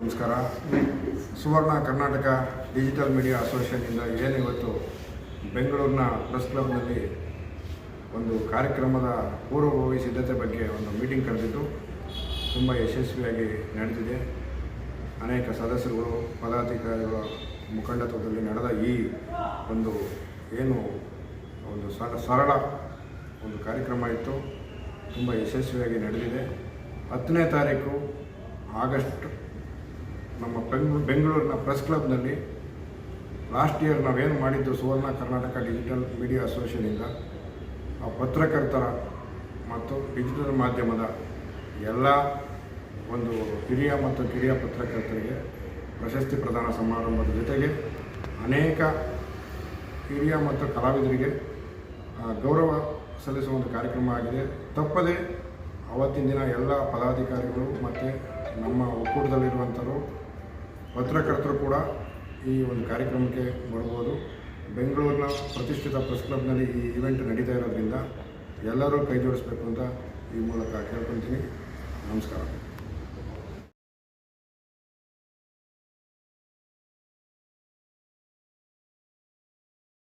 ನಮಸ್ಕಾರ. Suvarna Karnataka digital media ಅಸೋಸಿಯೇಷನ್ನಿಂದ ಏನು ಇವತ್ತು ಬೆಂಗಳೂರಿನ ಪ್ರೆಸ್ ಕ್ಲಬ್ನಲ್ಲಿ ಒಂದು ಕಾರ್ಯಕ್ರಮದ ಪೂರ್ವಭಾವಿ ಸಿದ್ಧತೆ ಬಗ್ಗೆ ಒಂದು ಮೀಟಿಂಗ್ ಕರೆದಿದ್ದು ತುಂಬ ಯಶಸ್ವಿಯಾಗಿ ನಡೆದಿದೆ. ಅನೇಕ ಸದಸ್ಯರುಗಳು, ಪದಾಧಿಕಾರಿಗಳ ಮುಖಂಡತ್ವದಲ್ಲಿ ನಡೆದ ಈ ಒಂದು ಏನು ಒಂದು ಸರ ಸರಳ ಒಂದು ಕಾರ್ಯಕ್ರಮ ಇತ್ತು. ತುಂಬ ಯಶಸ್ವಿಯಾಗಿ ನಡೆದಿದೆ. ಹತ್ತನೇ ತಾರೀಕು ಆಗಸ್ಟ್ ನಮ್ಮ ಬೆಂಗಳೂರು ಬೆಂಗಳೂರಿನ ಪ್ರೆಸ್ ಕ್ಲಬ್ನಲ್ಲಿ ಲಾಸ್ಟ್ ಇಯರ್ ನಾವೇನು ಮಾಡಿದ್ದು ಸುವರ್ಣ ಕರ್ನಾಟಕ ಡಿಜಿಟಲ್ ಮೀಡಿಯಾ ಅಸೋಸಿಯೇಷನಿಂದ ಆ ಪತ್ರಕರ್ತರ ಮತ್ತು ಡಿಜಿಟಲ್ ಮಾಧ್ಯಮದ ಎಲ್ಲ ಒಂದು ಹಿರಿಯ ಮತ್ತು ಕಿರಿಯ ಪತ್ರಕರ್ತರಿಗೆ ಪ್ರಶಸ್ತಿ ಪ್ರದಾನ ಸಮಾರಂಭದ ಜೊತೆಗೆ ಅನೇಕ ಹಿರಿಯ ಮತ್ತು ಕಲಾವಿದರಿಗೆ ಗೌರವ ಸಲ್ಲಿಸುವ ಒಂದು ಕಾರ್ಯಕ್ರಮ ಆಗಿದೆ. ತಪ್ಪದೆ ಅವತ್ತಿನ ದಿನ ಎಲ್ಲ ಪದಾಧಿಕಾರಿಗಳು ಮತ್ತು ನಮ್ಮ ಒಕ್ಕೂಟದಲ್ಲಿರುವಂಥವರು, ಪತ್ರಕರ್ತರು ಕೂಡ ಈ ಒಂದು ಕಾರ್ಯಕ್ರಮಕ್ಕೆ ಬರ್ಬೋದು. ಬೆಂಗಳೂರಿನ ಪ್ರತಿಷ್ಠಿತ ಪ್ರೆಸ್ ಕ್ಲಬ್ನಲ್ಲಿ ಈ ಇವೆಂಟ್ ನಡೀತಾ ಇರೋದ್ರಿಂದ ಎಲ್ಲರೂ ಕೈ ಜೋಡಿಸ್ಬೇಕು ಅಂತ ಈ ಮೂಲಕ ಕೇಳ್ಕೊತೀನಿ ನಮಸ್ಕಾರ.